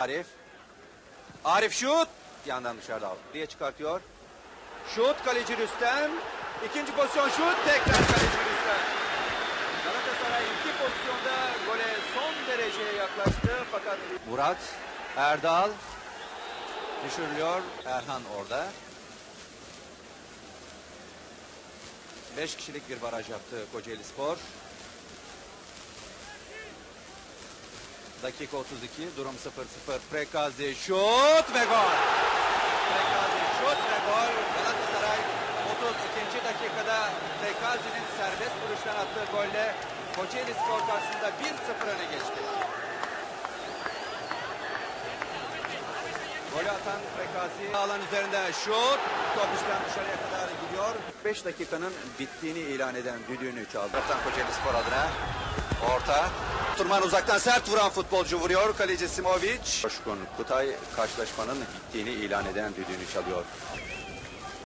Arif. Arif şut. Yandan dışarıda al. Diye çıkartıyor. Şut kaleci Rüstem. İkinci pozisyon şut. Tekrar kaleci Rüstem. Galatasaray iki pozisyonda gole son dereceye yaklaştı. Fakat Murat Erdal düşürülüyor. Erhan orada. Beş kişilik bir baraj yaptı Kocaeli Spor. Dakika 32, durum 0-0. Prekazi şut ve gol. Prekazi şut ve gol. Galatasaray 32. dakikada Prekazi'nin serbest vuruştan attığı golle Kocaeli Spor karşısında 1-0 öne geçti. Golü atan Prekazi alan üzerinde şut. Top işten dışarıya kadar gidiyor. 5 dakikanın bittiğini ilan eden düdüğünü çaldı. Kocaeli Spor adına orta. Turman uzaktan sert vuran futbolcu vuruyor. Kaleci Simovic. Coşkun Kutay karşılaşmanın bittiğini ilan eden düdüğünü çalıyor.